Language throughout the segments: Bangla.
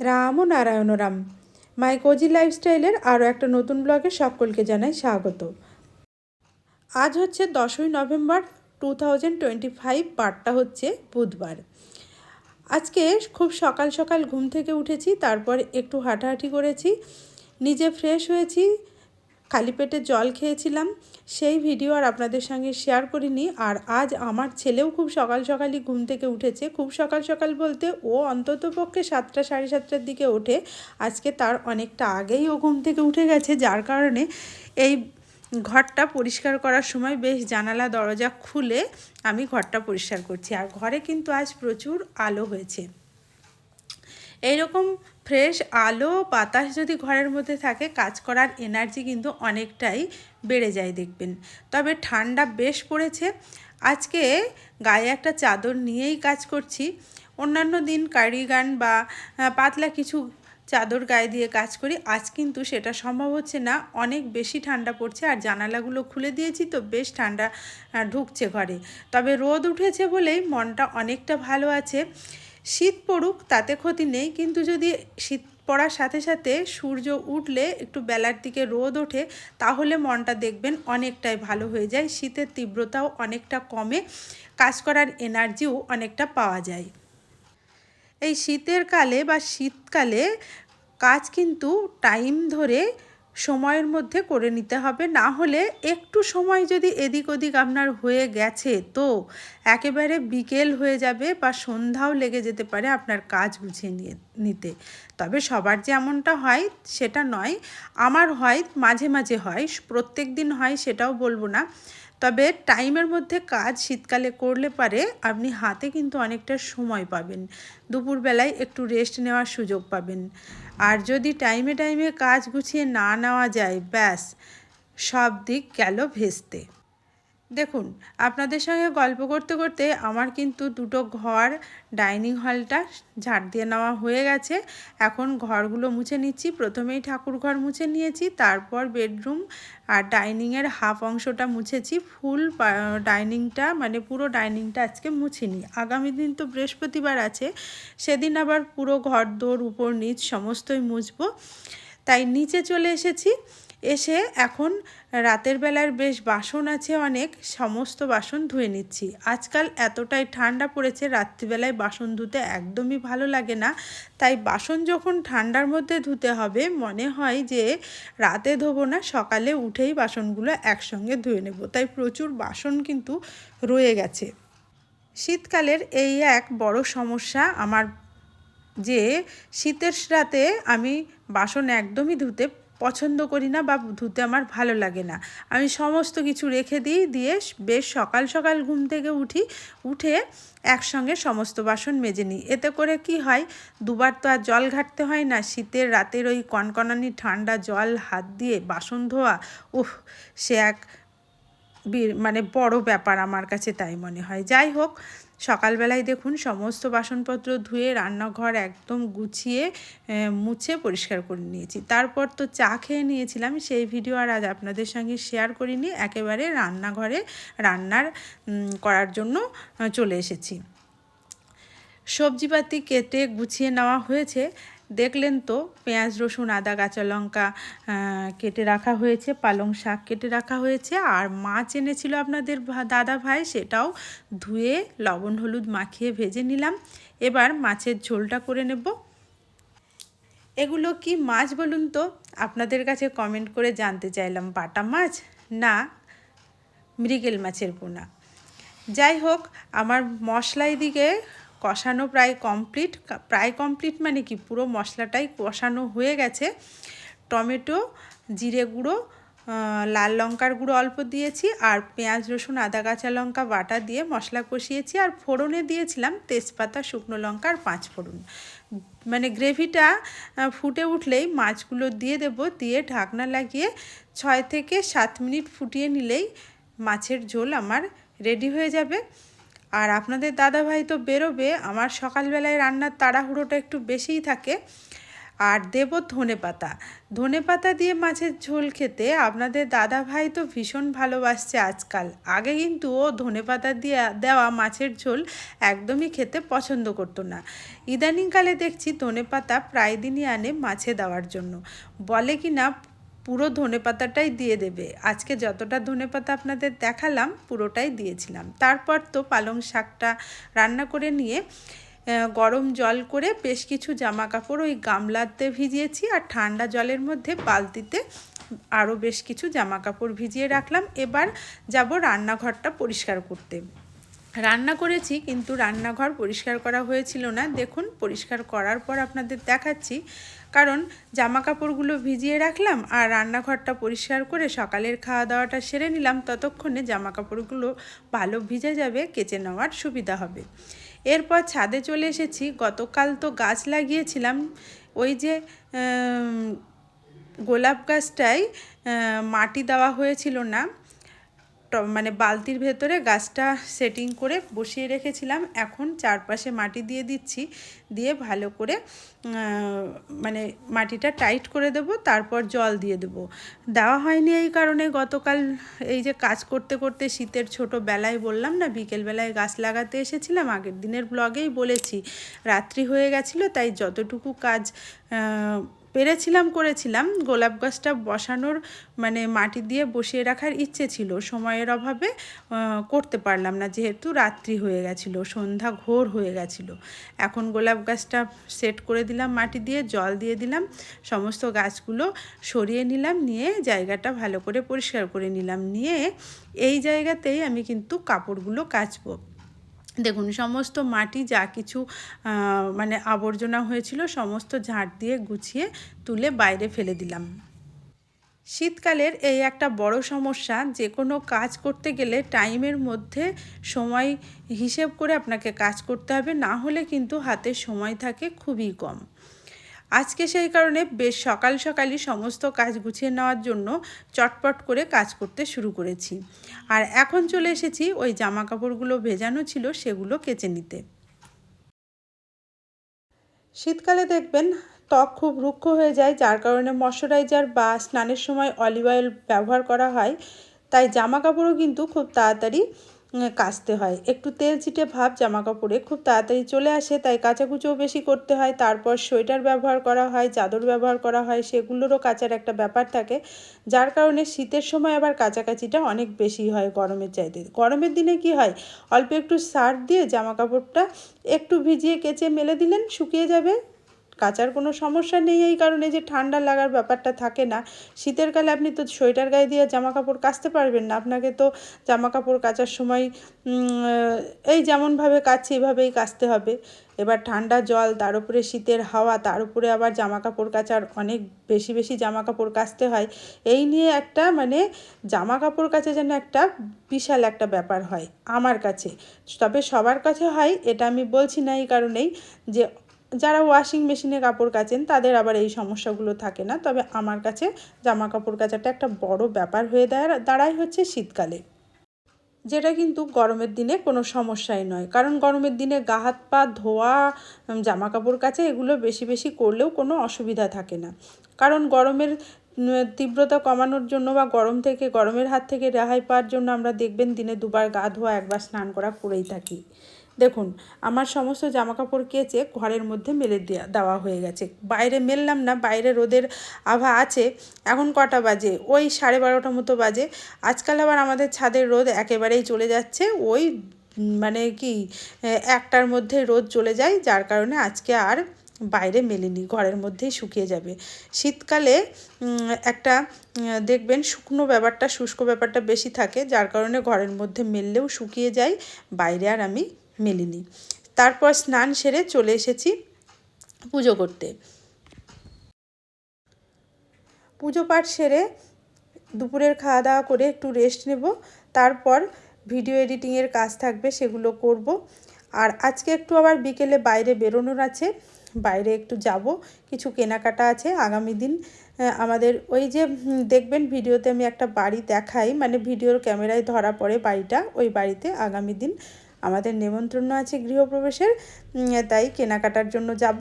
রাম ও নারায়ণ রাম মাই কোজি লাইফস্টাইলের আরও একটা নতুন ব্লগে সকলকে জানাই স্বাগত। আজ হচ্ছে দশই November two thousand twenty five, বারটা হচ্ছে বুধবার। আজকে খুব সকাল সকাল ঘুম থেকে উঠেছি, তারপর একটু হাঁটাহাঁটি করেছি, নিজে ফ্রেশ হয়েছি খালি পেটে জল খেয়েছিলাম, সেই ভিডিও আর আপনাদের সঙ্গে শেয়ার করিনি। আর আজ আমার ছেলেও খুব সকাল সকালই ঘুম থেকে উঠেছে। খুব সকাল সকাল বলতে ও অন্তত পক্ষে সাতটা সাড়ে সাতটার দিকে ওঠে। আজকে তার অনেকটা আগেই ও ঘুম থেকে উঠে গেছে, যার কারণে এই ঘরটা পরিষ্কার করার সময় বেশ জানালা দরজা খুলে আমি ঘরটা পরিষ্কার করছি। আর ঘরে কিন্তু আজ প্রচুর আলো হয়েছে। এইরকম ফ্রেশ আলো বাতাস যদি ঘরের মধ্যে থাকে, কাজ করার এনার্জি কিন্তু অনেকটাই বেড়ে যায় দেখবেন। তবে ঠান্ডা বেশ পড়েছে। আজকে গায়ে একটা চাদর নিয়েই কাজ করছি। অন্যান্য দিন কারিগান বা পাতলা কিছু চাদর গায়ে দিয়ে কাজ করি। আজ কিন্তু সেটা সম্ভব হচ্ছে না। অনেক বেশি ঠান্ডা পড়ছে আর জানালাগুলো খুলে দিয়েছি তো বেশ ঠান্ডা ঢুকছে ঘরে। তবে রোদ উঠেছে বলেই মনটা অনেকটা ভালো আছে। শীত পড়ুক, তাতে ক্ষতি নেই। কিন্তু যদি শীত পড়ার সাথে সাথে সূর্য উঠলে, একটু বেলার দিকে রোদ ওঠে, তাহলে মনটা দেখবেন অনেকটাই ভালো হয়ে যায়। শীতের তীব্রতাও অনেকটা কমে, কাজ করার এনার্জিও অনেকটা পাওয়া যায়। এই শীতের কালে বা শীতকালে কাজ কিন্তু টাইম ধরে সময়ের মধ্যে করে নিতে হবে। না হলে একটু সময় যদি এদিক ওদিক আপনার হয়ে গেছে, তো একেবারে বিকেল হয়ে যাবে বা সন্ধ্যাও লেগে যেতে পারে আপনার কাজ গুছিয়ে নিয়ে, নিতে। তবে সবার যে এমনটা হয় সেটা নয়, আমার হয়, মাঝে মাঝে হয়, প্রত্যেক দিন হয় সেটাও বলব না। তবে টাইমের মধ্যে কাজ শীতকালে করলে পারে, আপনি হাতে কিন্তু অনেকটা সময় পাবেন। দুপুরবেলায় একটু রেস্ট নেওয়ার সুযোগ পাবেন। আর যদি টাইমে টাইমে কাজ গুছিয়ে না নেওয়া যায় ব্যাস সব দিক গেল ভেস্তে। দেখুন, আপনাদের সঙ্গে গল্প করতে করতে আমার কিন্তু দুটো ঘর ডাইনিং হলটা ঝাড় দিয়ে নেওয়া হয়ে গেছে। এখন ঘরগুলো মুছে নিচ্ছি। প্রথমেই ঠাকুর ঘর মুছে নিয়েছি, তারপর বেডরুম আর ডাইনিংয়ের হাফ অংশটা মুছেছি। ফুল ডাইনিংটা মানে পুরো ডাইনিংটা আজকে মুছিনি। আগামী দিন তো বৃহস্পতিবার আছে, সেদিন আবার পুরো ঘর দোর উপর নিচ সমস্তই মুছবো। তাই নিচে চলে এসেছি। এসে এখন রাতের বেলার বেশ বাসন আছে অনেক, সমস্ত বাসন ধুয়ে নিচ্ছি। আজকাল এতটাই ঠান্ডা পড়েছে, রাত্রিবেলায় বাসন ধুতে একদমই ভালো লাগে না। তাই বাসন যখন ঠান্ডার মধ্যে ধুতে হবে, মনে হয় যে রাতে ধোবো না, সকালে উঠেই বাসনগুলো একসঙ্গে ধুয়ে নেব। তাই প্রচুর বাসন কিন্তু রয়ে গেছে। শীতকালের এই এক বড় সমস্যা আমার যে, শীতের রাতে আমি বাসন একদমই ধুতে পছন্দ করি না বা ধুতে আমার ভালো লাগে না। আমি সমস্ত কিছু রেখে দিই, দিয়ে বেশ সকাল সকাল ঘুম থেকে উঠি, উঠে একসঙ্গে সমস্ত বাসন মেজে নিই। এতে করে কি হয়, দুবার তো আর জল ঘাটতে হয় না, শীতের রাতের ওই কনকনানি ঠান্ডা জল, হাত দিয়ে বাসন ধোয়া উহ সে এক মানে বড় ব্যাপার আমার কাছে তাই মনে হয়। যাই হোক সকালবেলায় দেখুন সমস্ত বাসনপত্র ধুয়ে রান্নাঘর একদম গুছিয়ে মুছে পরিষ্কার করে নিয়েছি। তারপর তো চা খেয়ে নিয়েছিলাম, সেই ভিডিও আর আজ আপনাদের সঙ্গে শেয়ার করিনি, একেবারে রান্নাঘরে রান্নার করার জন্য চলে এসেছি। সবজিপাতি কেটে গুছিয়ে নেওয়া হয়েছে। দেখলেন তো, পেঁয়াজ, রসুন, আদা, কাঁচা লঙ্কা কেটে রাখা হয়েছে, পালং শাক কেটে রাখা হয়েছে, আর মাছ এনেছিল আপনাদের দাদা ভাই, সেটাও ধুয়ে লবণ, হলুদ মাখিয়ে ভেজে নিলাম। এবার মাছের ঝোলটা করে নেব। এগুলো কি মাছ বলুন তো? আপনাদের কাছে কমেন্ট করে জানতে চাইলাম, বাটা মাছ না মৃগেল মাছের পোনা? যাই হোক, আমার মশলাই দিকে কষানো প্রায় কমপ্লিট প্রায় কমপ্লিট মানে কি? পুরো মশলাটাই কষানো হয়ে গেছে। টমেটো, জিরে গুঁড়ো লাল লঙ্কার গুঁড়ো অল্প দিয়েছি, আর পেঁয়াজ, রসুন, আদা, কাঁচা লঙ্কা বাটা দিয়ে মশলা কষিয়েছি, আর ফোড়নে দিয়েছিলাম তেজপাতা, শুকনো লঙ্কা, আর পাঁচ ফোড়ন। মানে গ্রেভিটা ফুটে উঠলেই মাছগুলো দিয়ে দেব, দিয়ে ঢাকনা লাগিয়ে ছয় থেকে সাত মিনিট ফুটিয়ে নিলেই মাছের ঝোল আমার রেডি হয়ে যাবে। আর আপনাদের দাদাভাই তো বেরোবে, আমার সকালবেলায় রান্নার তাড়াহুড়োটা একটু বেশিই থাকে। আর দেব ধনে পাতা ধনে পাতা দিয়ে মাছের ঝোল খেতে আপনাদের দাদা ভাই তো ভীষণ ভালোবাসছে আজকাল। আগে কিন্তু ও ধনে পাতা দিয়ে, দেওয়া মাছের ঝোল একদমই খেতে পছন্দ করতো না। ইদানিংকালে দেখছি ধনে পাতা প্রায় দিনই আনে মাছে দেওয়ার জন্য। বলে কি না পুরো ধনে পাতাটাই দিয়ে দেবে। আজকে যতটা ধনে পাতা আপনাদের দেখালাম, পুরোটাই দিয়েছিলাম। তারপর তো পালং শাকটা রান্না করে নিয়ে গরম জল করে বেশ কিছু জামা কাপড় ওই গামলাতে ভিজিয়েছি আর ঠান্ডা জলের মধ্যে বালতিতে আরও বেশ কিছু জামা কাপড় ভিজিয়ে রাখলাম। এবার যাব রান্নাঘরটা পরিষ্কার করতে। রান্না করেছি, কিন্তু রান্নাঘর পরিষ্কার করা হয়েছিল না। দেখুন, পরিষ্কার করার পর আপনাদের দেখাচ্ছি। কারণ জামা কাপড়গুলো ভিজিয়ে রাখলাম আর রান্নাঘরটা পরিষ্কার করে সকালের খাওয়া দাওয়াটা সেরে নিলাম। ততক্ষণে জামা কাপড়গুলো ভালো ভিজে যাবে, কেচে নেওয়ার সুবিধা হবে। এরপর ছাদে চলে এসেছি। গতকাল তো গাছ লাগিয়েছিলাম। ওই যে গোলাপ গাছটায় মাটি দেওয়া হয়েছিল না। মানে বালতির ভেতরে গাছটা সেটিং করে বসিয়ে রেখেছিলাম। এখন চারপাশে মাটি দিয়ে দিচ্ছি, দিয়ে ভালো করে মানে মাটিটা টাইট করে দেব, তারপর জল দিয়ে দেব। দেওয়া হয়নি এই কারণে গতকাল এই যে কাজ করতে করতে শীতের ছোট বেলায় বললাম না বিকেলবেলায় গাছ লাগাতে এসেছিলাম, আগের দিনের ব্লগেই বলেছি। রাত্রি হয়ে গেছিল, তাই যতটুকু কাজ পেরেছিলাম, করেছিলাম। গোলাপ গাছটা বসানোর মানে মাটি দিয়ে বসিয়ে রাখার ইচ্ছে ছিল। সময়ের অভাবে করতে পারলাম না। যেহেতু রাত্রি হয়ে গেছিল, সন্ধ্যা ঘোর হয়ে গেছিল। এখন গোলাপ গাছটা সেট করে দিলাম, মাটি দিয়ে জল দিয়ে দিলাম। সমস্ত গাছগুলো সরিয়ে নিলাম, নিয়ে জায়গাটা ভালো করে পরিষ্কার করে নিলাম। নিয়ে এই জায়গাতেই আমি কিন্তু কাপড়গুলো কাচবো। দেখুন, সমস্ত মাটি যা কিছু মানে আবর্জনা হয়েছিল, সমস্ত ঝাঁট দিয়ে গুছিয়ে তুলে বাইরে ফেলে দিলাম। শীতকালের এই একটা বড় সমস্যা, যে কোনো কাজ করতে গেলে টাইমের মধ্যে সময় হিসেব করে আপনাকে কাজ করতে হবে, না হলে কিন্তু হাতে সময় থাকে খুবই কম। আজকে সেই কারণে বেশ সকাল সকালই সমস্ত কাজ গুছিয়ে নেওয়ার জন্য চটপট করে কাজ করতে শুরু করেছি। আর এখন চলে এসেছি ওই জামা কাপড়গুলো ভেজানো ছিল সেগুলো কেচে নিতে। শীতকালে দেখবেন ত্বক খুব রুক্ষ হয়ে যায়, যার কারণে ময়শ্চারাইজার বা স্নানের সময় অলিভ অয়েল ব্যবহার করা হয়। তাই জামা কাপড়ও কিন্তু খুব তাড়াতাড়ি কাচতে হয়। একটু তেল চিটে ভাব জামা কাপড়ে খুব তাড়াতাড়ি চলে আসে, তাই কাচাকুচোও বেশি করতে হয়। তারপর সোয়েটার ব্যবহার করা হয়, চাদর ব্যবহার করা হয়, সেগুলোরও কাচার একটা ব্যাপার থাকে, যার কারণে শীতের সময় আবার কাচাকাচিটা অনেক বেশি হয় গরমের চাইতে। গরমের দিনে কি হয়, অল্প একটু সার্ফ দিয়ে জামা কাপড়টা একটু ভিজিয়ে কেচে মেলে দিলেন, শুকিয়ে যাবে। কাচার কোনো সমস্যা নেই এই কারণে যে ঠান্ডা লাগার ব্যাপারটা থাকে না। শীতের কালে আপনি তো সোয়েটার গায়ে দিয়ে জামা কাপড় কাচতে পারবেন না। আপনাকে তো জামা কাপড় কাচার সময় এই যেমনভাবে কাচছে এইভাবেই কাচতে হবে। এবার ঠান্ডা জল, তার উপরে শীতের হাওয়া, তার উপরে আবার জামা কাপড় কাচার অনেক বেশি বেশি জামা কাপড় কাচতে হয়। এই নিয়ে একটা মানে জামা কাপড় কাচা যেন একটা বিশাল একটা ব্যাপার হয় আমার কাছে। তবে সবার কাছে হয়, এটা আমি বলছি না এই কারণেই যে যারা ওয়াশিং মেশিনে কাপড় কাচেন, তাদের আবার এই সমস্যাগুলো থাকে না। তবে আমার কাছে জামা কাপড় কাচাটা একটা বড় ব্যাপার হয়ে দাঁড়ায় হচ্ছে শীতকালে। যেটা কিন্তু গরমের দিনে কোনো সমস্যাই নয়। কারণ গরমের দিনে গা, হাত, পা ধোয়া জামা কাপড় কাচা, এগুলো বেশি বেশি করলেও কোনো অসুবিধা থাকে না। কারণ গরমের তীব্রতা কমানোর জন্য বা গরম থেকে, গরমের হাত থেকে রেহাই পাওয়ার জন্য আমরা দেখবেন দিনে দুবার গা ধোয়া, একবার স্নান করা করেই থাকি। দেখুন, আমার সমস্ত জামাকাপড় কেচে ঘরের মধ্যে মেলে দেওয়া হয়ে গেছে। বাইরে মেললাম না, বাইরে রোদের আভা আছে, এখন কটা বাজে? ওই সাড়ে বারোটা মতো বাজে। আজকাল আবার আমাদের ছাদের রোদ একেবারেই চলে যাচ্ছে, ওই মানে কি একটার মধ্যে রোদ চলে যায়, যার কারণে আজকে আর বাইরে মেলেনি, ঘরের মধ্যেই শুকিয়ে যাবে। শীতকালে একটা দেখবেন শুকনো ব্যাপারটা, শুষ্ক ব্যাপারটা বেশি থাকে, যার কারণে ঘরের মধ্যে মেললেও শুকিয়ে যায়, বাইরে আর আমি মেলিনি। তারপর স্নান সেরে চলে এসেছি পুজো করতে। পুজো পাঠ সেরে দুপুরের খাওয়া দাওয়া করে একটু রেস্ট নেব। তারপর ভিডিও এডিটিংয়ের কাজ থাকবে, সেগুলো করব। আর আজকে একটু আবার বিকেলে বাইরে বেরোনোর আছে, বাইরে একটু যাব। কিছু কেনাকাটা আছে, আগামী দিন আমাদের ওই যে দেখবেন ভিডিওতে আমি একটা বাড়ি দেখাই মানে ভিডিওর ক্যামেরায় ধরা পড়ে বাড়িটা, ওই বাড়িতে আগামী দিন আমাদের নেমন্ত্রণ আছে গৃহপ্রবেশের তাই কেনাকাটার জন্য যাব।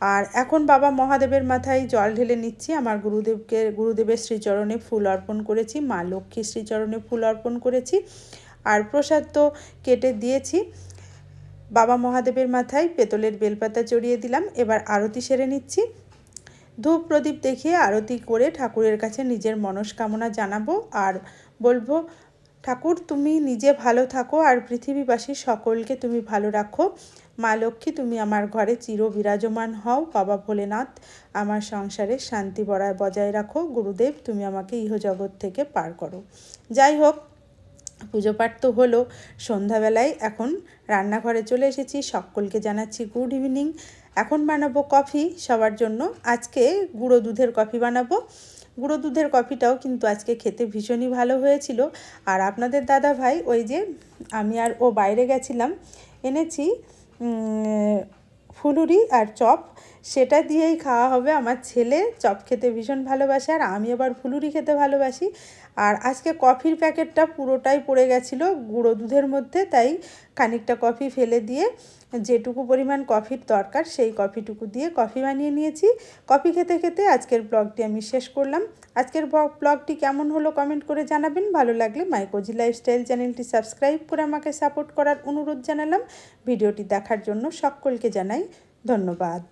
আর এখন বাবা মহাদেবের মাথায় জল ঢেলে নিচ্ছি। আমার গুরুদেবকে, গুরুদেবের শ্রীচরণে ফুল অর্পণ করেছি, মা লক্ষ্মীর শ্রীচরণে ফুল অর্পণ করেছি। আর প্রসাদ তো কেটে দিয়েছি। বাবা মহাদেবের মাথায় পেতলের বেলপাতা চড়িয়ে দিলাম। এবার আরতি সেরে নিচ্ছি। ধূপ প্রদীপ দেখিয়ে আরতি করে ঠাকুরের কাছে নিজের মনস্কামনা জানাব। আর বলব ঠাকুর, তুমি নিজে ভালো থাকো আর পৃথিবীবাসী সকলকে তুমি ভালো রাখো। মা লক্ষ্মী, তুমি আমার ঘরে চির বিরাজমান হও। বাবা ভোলেনাথ, আমার সংসারে শান্তি বড়ায় বজায় রাখো। গুরুদেব, তুমি আমাকে ইহজগৎ থেকে পার করো। যাই হোক, পুজো পাঠ তো হলো। সন্ধ্যাবেলায় এখন রান্নাঘরে চলে এসেছি। সকলকে জানাচ্ছি গুড ইভিনিং এখন বানাবো কফি সবার জন্য আজকে গুঁড়ো দুধের কফি বানাবো। গুঁড়ো দুধের কফিটাও কিন্তু আজকে খেতে ভীষণই ভালো হয়েছিল। আর আপনাদের দাদা ভাই ওই যে আমি আর ও বাইরে গেছিলাম, এনেছি ফুলুরি আর চপ। সেটা দিয়েই খাওয়া হবে। আমার ছেলে চপ খেতে ভীষণ ভালোবাসে আর আমি আবার ফুলুরি খেতে ভালোবাসি। আর আজকে কফির প্যাকেটটা পুরোটাই পড়ে গেছিল গুঁড়ো দুধের মধ্যে, তাই খানিকটা কফি ফেলে দিয়ে যেটুকু পরিমাণ কফির দরকার সেই কফিটুকু দিয়ে কফি বানিয়ে নিয়েছি। কফি খেতে খেতে আজকের ব্লগটি আমি শেষ করলাম। আজকের ব্লগটি কেমন হলো কমেন্ট করে জানাবেন। ভালো লাগলে মাইকোজি লাইফস্টাইল চ্যানেলটি সাবস্ক্রাইব করে আমাকে সাপোর্ট করার অনুরোধ জানালাম। ভিডিওটি দেখার জন্য সকলকে জানাই ধন্যবাদ।